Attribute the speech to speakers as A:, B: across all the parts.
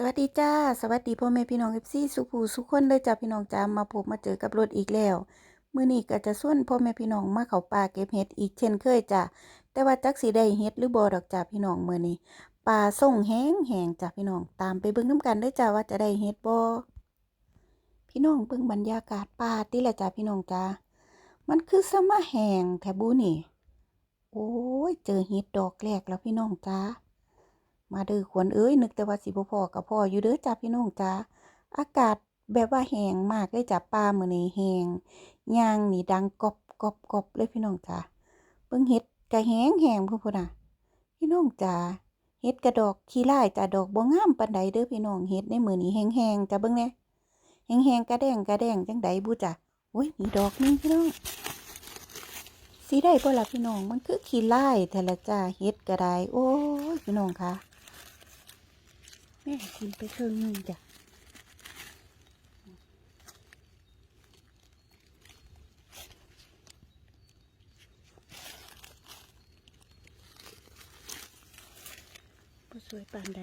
A: สวัสดีจ้า สวัสดีพ่อแม่พี่น้องเอฟซีสุขูสุขคนเลยจ้าพี่น้องจ้ามาพบมาเจอกับรถอีกแล้วมื้อนี้ก็จะส่วนพ่อแม่พี่น้องมาเขาป่าเก็บเห็ดอีกเช่นเคยจ้าแต่ว่าจักสิได้เห็ดหรือบ่ดอกจ้าพี่น้องมื้อนี้ป่าส่งแห้งแห้งจ้าพี่น้องตามไปเบิ่งนํกันเด้อจ้าว่าจะได้เห็ดบ่พี่น้องเบิ่งบรรยากาศป่าติละจ้าพี่น้องจ้ามันคือสมาแห้งแถบูนี่โอ้ยเจอเห็ดดอกแรกแล้วพี่น้องจ้า มาเด้อขวัญเอ้ยนึกแต่ว่าสิบ่พอกับพ่ออยู่เด้อจ้าพี่น้องจ้าอากาศแบบว่าแห้งมากเลยจ้าป่ามื้อนี้แห้งยางนี่ดังกอบกอบกอบเลยพี่น้องจ้าเบิ่งเห็ดก็แห้งแห้งพุ่นพุ่นน่ะ พี่น้องจ้าเห็ดกระดอกขี้ลายจ้าดอกบ่งามปานใดเด้อพี่น้องเห็ดในมื้อนี้แห้งๆจ้าเบิ่งแหน่แห้งๆกระแดงกระแดงจังใดบุจ้าโอ้ยมีดอกหนึงพี่น้องสิได้บ่ล่ะพี่น้องมันคือขี้ลายแต่ละจ้าเห็ดก็ได้โอ้ยพี่น้องค่ะ ม่กินไปครึ่งนึงจ้ะสวยปานใด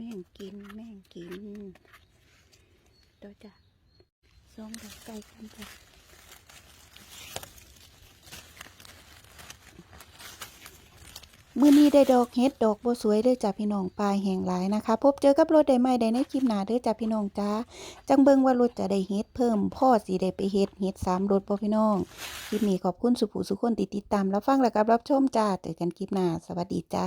A: ม่งกิน แม่งกินเดี๋ยวจ้ะสองดอกไก่กันจ้ะมื้อนี้ได้ดอกเฮ็ดดอกบ่สวยเด้อจ้ะพี่น้องปลายแห่งหลายนะคะ พบเจอกับรถได้ใหม่ได้ในคลิปหน้าเด้อจ้ะพี่น้องจ้าจังเบิงว่ารถจะได้เฮ็ดเพิ่มพ่อสิได้ไปเฮ็ดเฮ็ดสามรถบ่พี่น้องคลิปนี้ขอบคุณสุภูสุคนที่ติดตามรับฟังและกับรับชมจ้าเจอกันคลิปหน้าสวัสดีจ้า